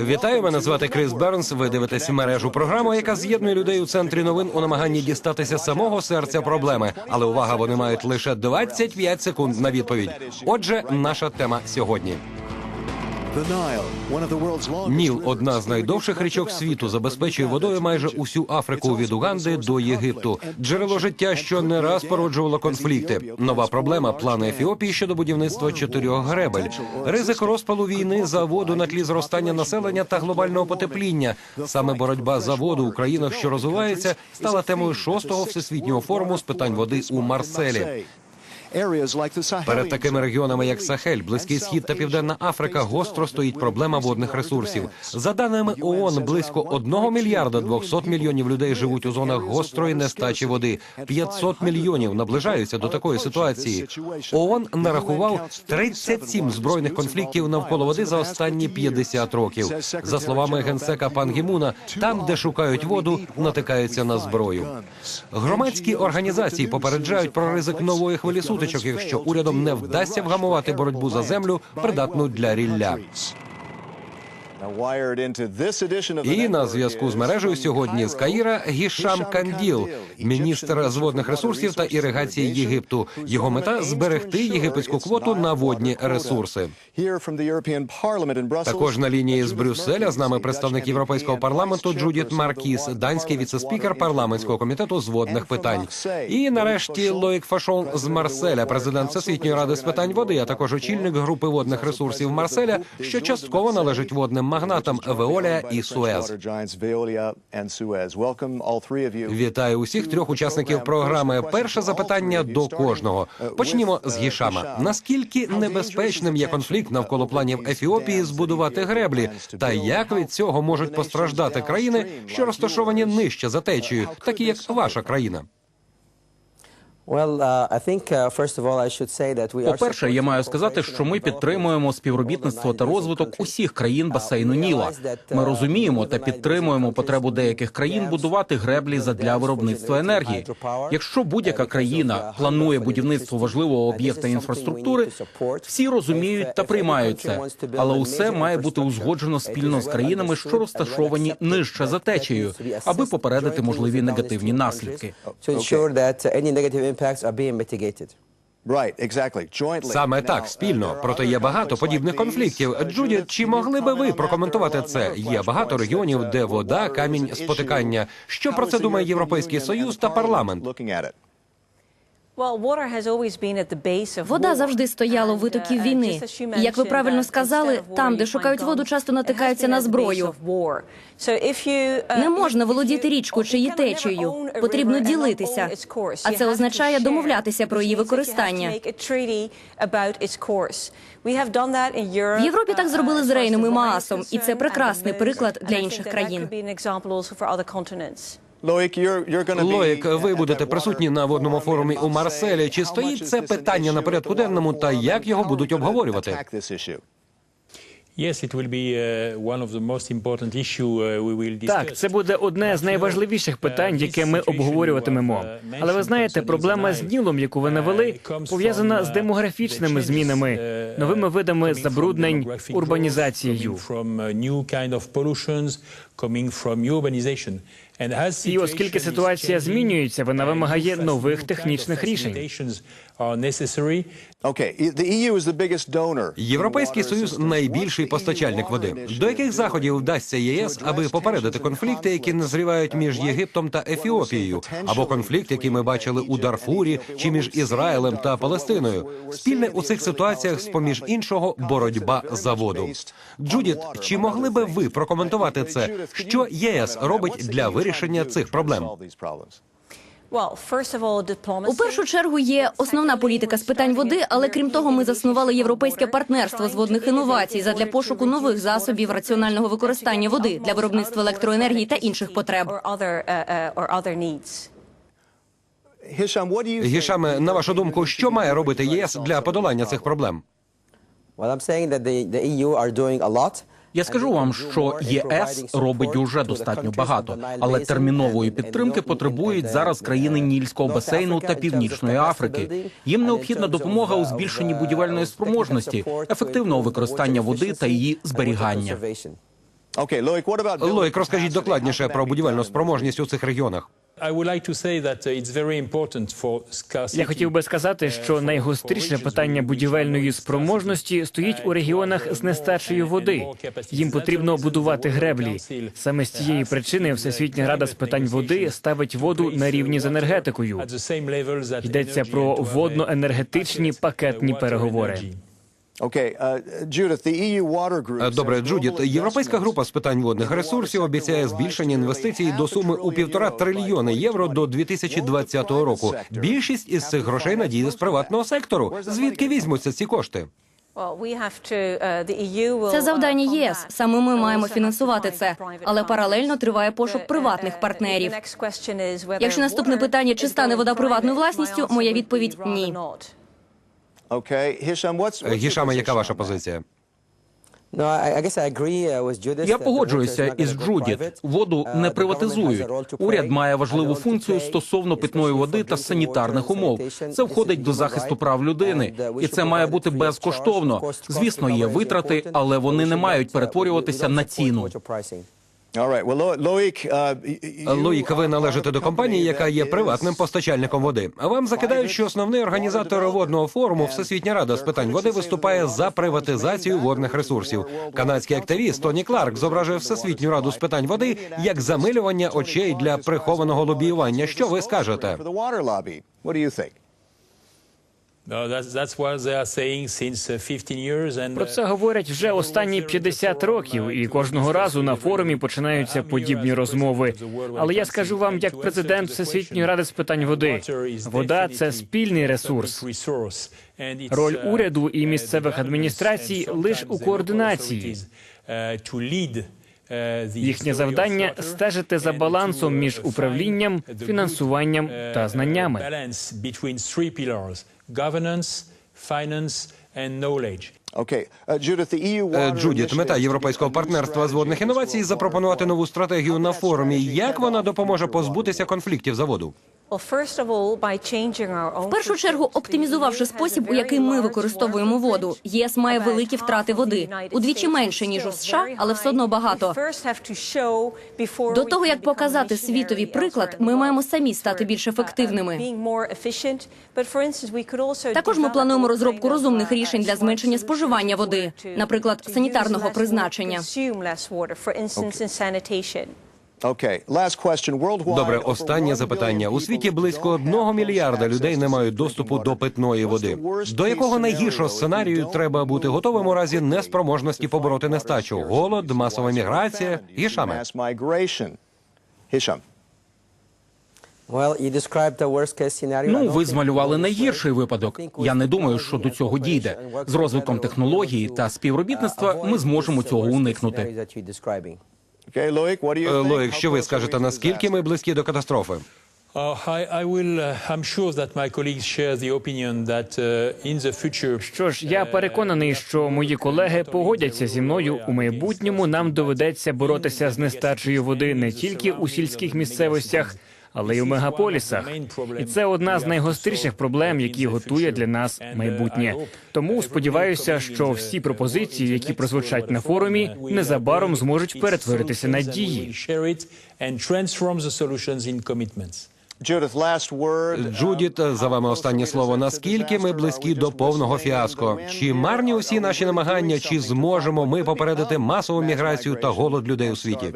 Вітаю, мене звати Крис Бернс. Ви дивитесь мережу програму, яка з'єднує людей у центрі новин у намаганні дістатися самого серця проблеми. Але увага, вони мають лише 25 секунд на відповідь. Отже, наша тема сьогодні. Ніл, одна з найдовших річок світу, забезпечує водою майже усю Африку від Уганди до Єгипту. Джерело життя, що не раз породжувало конфлікти. Нова проблема плани Ефіопії щодо будівництва чотирьох гребель. Ризик розпалу війни за воду на тлі зростання населення та глобального потепління. Саме боротьба за воду у країнах, що розвиваються, стала темою шостого всесвітнього форуму з питань води у Марселі. Перед такими регіонами, як Сахель, Близький Схід та Південна Африка, гостро стоїть проблема водних ресурсів. За даними ООН, близько 1 мільярда 200 мільйонів людей живуть у зонах гострої нестачі води. 500 мільйонів наближаються до такої ситуації. ООН нарахував 37 збройних конфліктів навколо води за останні 50 років. За словами генсека Пан Гімуна, там, де шукають воду, натикаються на зброю. Громадські організації попереджають про ризик нової хвилі сутичок, якщо урядом не вдасться вгамувати боротьбу за землю, придатну для рілля. І на зв'язку з мережею сьогодні з Каїра Гішам Канділ, міністр з водних ресурсів та іригації Єгипту. Його мета зберегти єгипетську квоту на водні ресурси. Також на лінії з Брюсселя з нами представник європейського парламенту Джудіт Маркіс, данський віцеспікер парламентського комітету з водних питань. І нарешті Лоїк Фашон з Марселя, президент Всесвітньої ради з питань води, а також очільник групи водних ресурсів Марселя, що частково належить водним магнатам Веолія і Суез. Вітаю усіх трьох учасників програми. Перше запитання до кожного. Почнімо з Гішама. Наскільки небезпечним є конфлікт навколо планів Ефіопії збудувати греблі, та як від цього можуть постраждати країни, що розташовані нижче за течією, такі як ваша країна? По-перше, я маю сказати, що ми підтримуємо співробітництво та розвиток усіх країн басейну Ніла. Ми розуміємо та підтримуємо потребу деяких країн будувати греблі задля виробництва енергії. Якщо будь-яка країна планує будівництво важливого об'єкта інфраструктури, всі розуміють та приймають це. Але усе має бути узгоджено спільно з країнами, що розташовані нижче за течією, аби попередити можливі негативні наслідки. Саме так спільно. Проте є багато подібних конфліктів. Джудіт, чи могли би ви прокоментувати це? Є багато регіонів, де вода, камінь спотикання. Що про це думає Європейський Союз та парламент? Вода завжди стояла у витоків війни. І, як ви правильно сказали, там, де шукають воду, часто натикаються на зброю. Не можна володіти річкою чи її течією. Потрібно ділитися. А це означає домовлятися про її використання. В Європі так зробили з Рейном і Маасом, і це прекрасний приклад для інших країн. Лоїк, ви будете присутні на водному форумі у Марселі. Чи стоїть це питання на порядку денному, та як його будуть обговорювати? Так, це буде одне з найважливіших питань, яке ми обговорюватимемо. Але ви знаєте, проблема з Нілом, яку ви навели, пов'язана з демографічними змінами, новими видами забруднень, урбанізацією. І оскільки ситуація змінюється, вона вимагає нових технічних рішень. Європейський союз найбільший постачальник води. До яких заходів вдасться ЄС, аби попередити конфлікти, які назрівають між Єгиптом та Ефіопією, або конфлікт, який ми бачили у Дарфурі, чи між Ізраїлем та Палестиною? Спільне у цих ситуаціях, з поміж іншого, боротьба за воду. Джудіт, чи могли би ви прокоментувати це? Що ЄС робить для вирішення цих проблем? У першу чергу є основна політика з питань води, але крім того, ми заснували європейське партнерство з водних інновацій задля пошуку нових засобів раціонального використання води для виробництва електроенергії та інших потреб. Гішаме, на вашу думку, що має робити ЄС для подолання цих проблем? Я скажу вам, що ЄС робить уже достатньо багато, але термінової підтримки потребують зараз країни Нільського басейну та Північної Африки. Їм необхідна допомога у збільшенні будівельної спроможності, ефективного використання води та її зберігання. Лоїк, розкажіть докладніше про будівельну спроможність у цих регіонах. Я хотів би сказати, що найгостріше питання будівельної спроможності стоїть у регіонах з нестачею води. Їм потрібно будувати греблі. Саме з цієї причини Всесвітня рада з питань води ставить воду на рівні з енергетикою. Йдеться про водно-енергетичні пакетні переговори. Е, Добре, Джудіт, європейська група з питань водних ресурсів обіцяє збільшення інвестицій до суми у півтора трильйона євро до 2020 року. Більшість із цих грошей надійде з приватного сектору. Звідки візьмуться ці кошти? Це завдання ЄС. Саме ми маємо фінансувати це, але паралельно триває пошук приватних партнерів. Якщо наступне питання, чи стане вода приватною власністю, моя відповідь ні. Е, Гішаме, яка ваша позиція? Я погоджуюся із Джудіт. Воду не приватизують. Уряд має важливу функцію стосовно питної води та санітарних умов. Це входить до захисту прав людини, і це має бути безкоштовно. Звісно, є витрати, але вони не мають перетворюватися на ціну. Лоїк, ви належите до компанії, яка є приватним постачальником води. А вам закидають, що основний організатор водного форуму Всесвітня рада з питань води виступає за приватизацію водних ресурсів. Канадський активіст Тоні Кларк зображує Всесвітню раду з питань води як замилювання очей для прихованого лобіювання. Що ви скажете? Про це говорять вже останні 50 років, і кожного разу на форумі починаються подібні розмови. Але я скажу вам, як президент Всесвітньої ради з питань води, вода це спільний ресурс. Роль уряду і місцевих адміністрацій лише у координації. Їхнє завдання стежити за балансом між управлінням, фінансуванням та знаннями. Е, Джудіт, мета європейського партнерства з водних інновацій запропонувати нову стратегію на форумі. Як вона допоможе позбутися конфліктів за воду? В першу чергу, оптимізувавши спосіб, у який ми використовуємо воду, ЄС має великі втрати води удвічі менше ніж у США, але все одно багато. До того як показати світові приклад, ми маємо самі стати більш ефективними. Також ми плануємо розробку розумних рішень для зменшення споживання води, наприклад, санітарного призначення. Добре, останнє запитання. У світі близько одного мільярда людей не мають доступу до питної води. До якого найгіршого сценарію треба бути готовим у разі неспроможності побороти нестачу? Голод, масова міграція і шаме. Ну, ви змалювали найгірший випадок. Я не думаю, що до цього дійде. З розвитком технології та співробітництва ми зможемо цього уникнути. Е, Лоїк, що ви скажете, наскільки ми близькі до катастрофи? Що ж, я переконаний, що мої колеги погодяться зі мною у майбутньому. Нам доведеться боротися з нестачею води не тільки у сільських місцевостях, але й у мегаполісах. І це одна з найгостріших проблем, які готує для нас майбутнє. Тому сподіваюся, що всі пропозиції, які прозвучать на форумі, незабаром зможуть перетворитися на дії. Джудіт, за вами останнє слово. Наскільки ми близькі до повного фіаско? Чи марні усі наші намагання, чи зможемо ми попередити масову міграцію та голод людей у світі?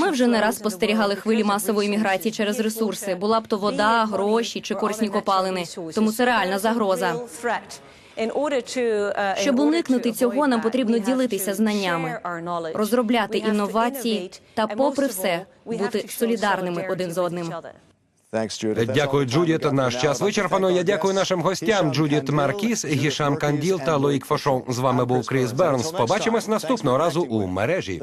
Ми вже не раз спостерігали хвилі масової міграції через ресурси. Була б то вода, гроші чи корисні копалини. Тому це реальна загроза. Щоб уникнути цього, нам потрібно ділитися знаннями, розробляти інновації та, попри все, бути солідарними один з одним. Дякую, Джудіт. Наш час вичерпано. Я дякую нашим гостям Джудіт Маркіс, Гішам Канділ та Лоїк Фошон. З вами був Кріс Бернс. Побачимось наступного разу у мережі.